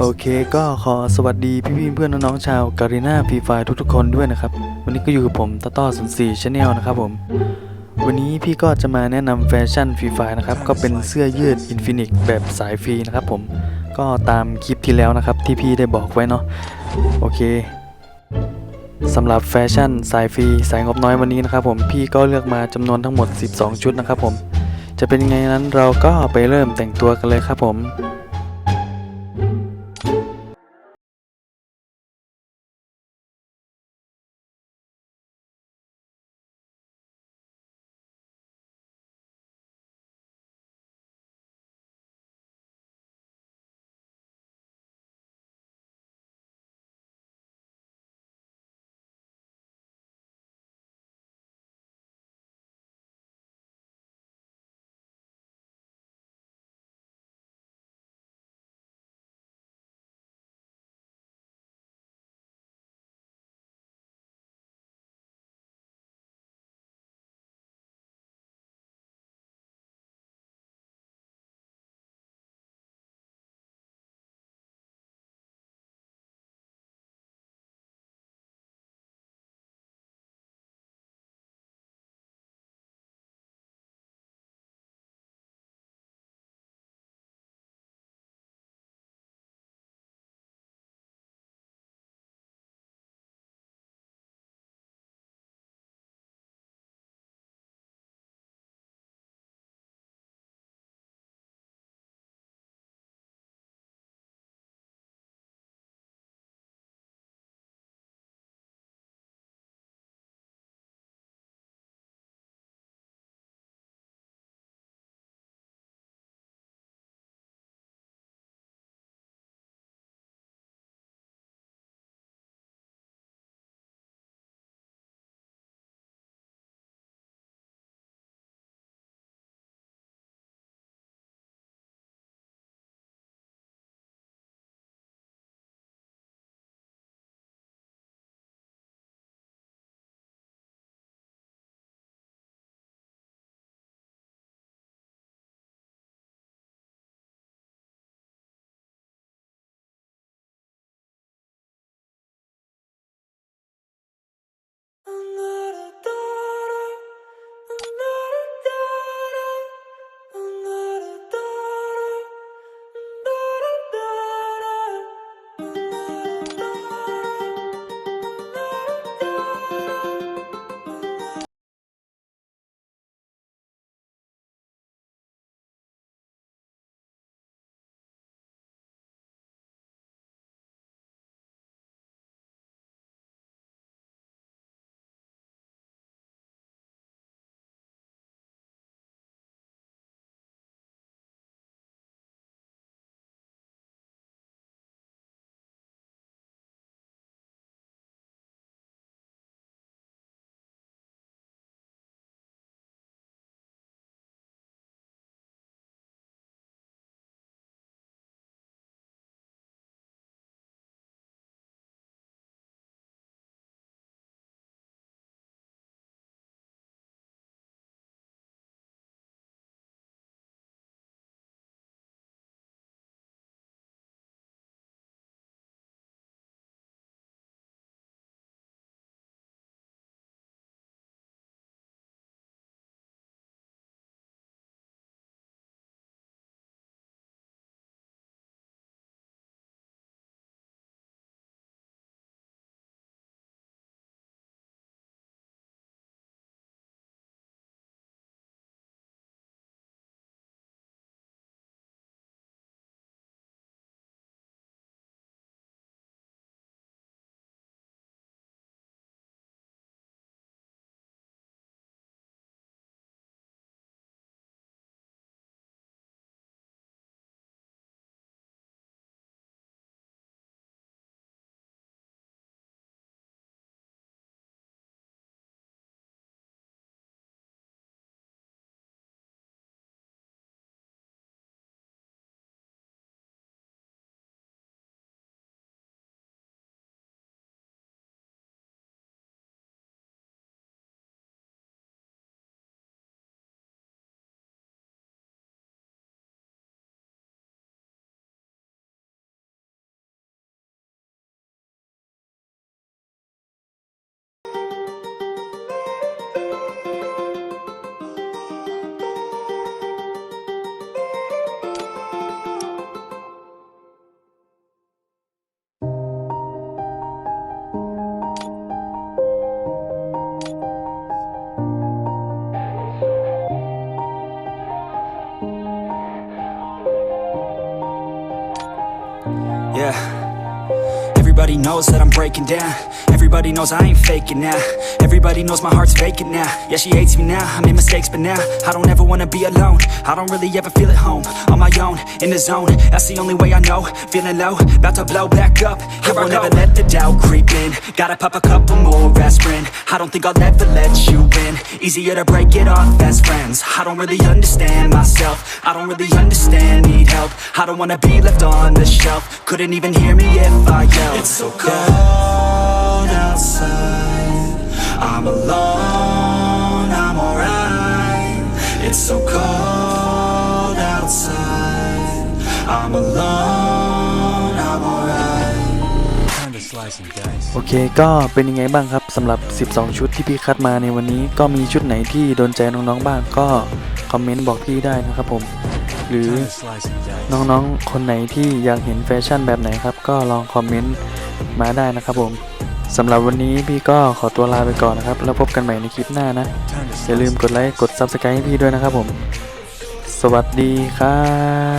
โอเคก็ขอสวัสดีพี่ๆเพื่อนน้องๆชาวการีนาฟรีไฟทุกๆคนด้วยนะครับ วันนี้ก็อยู่กับผมตาต้อศูนย์สี่ชาแนลนะครับผม วันนี้พี่ก็จะมาแนะนำแฟชั่นฟรีไฟนะครับ ก็เป็นเสื้อยืดอินฟินิ t แบบสายฟรีนะครับผม ก็ตามคลิปที่แล้วนะครับที่พี่ได้บอกไว้เนาะ โอเคสำหรับแฟชั่นสายฟรีสายงบน้อยวันนี้นะครับผมพี่ก็เลือกมาจำนวนทั้งหมด 12 ชุดนะครับผม จะเป็นยังไงนั้นเราก็ไปเริ่มแต่งตัวกันเลยครับผม yeah. Everybody knows that I'm breaking down. Everybody knows I ain't faking now. Everybody knows my heart's vacant now. Yeah, she hates me now. I made mistakes, but now I don't ever wanna be alone. I don't really ever feel at home. On my own, in the zone. That's the only way I know. Feeling low, about to blow back up. Here I will never let the doubt creep in. Gotta pop a couple more aspirin. I don't think I'll ever let you Easier to break it off best friends. I don't really understand myself. I don't really understand, need help. I don't wanna be left on the shelf. Couldn't even hear me if I yelled. It's so cold outside. โอเคก็เป็นยังไงบ้างครับสำหรับ 12 ชุดที่พี่คัดมาในวันนี้ก็มีชุดไหนที่โดนใจน้องๆบ้างก็คอมเมนต์บอกพี่ได้นะครับผม หรือ Time to slice and dice. น้องๆคนไหนที่อยากเห็นแฟชั่นแบบไหนครับ ก็ลองคอมเมนต์มาได้นะครับผมสำหรับวันนี้พี่ก็ขอตัวลาไปก่อนนะครับ แล้วพบกันใหม่ในคลิปหน้านะ Time to อย่าลืม slice กดไลค์กด Subscribe ให้พี่ด้วยนะครับผม สวัสดีครับ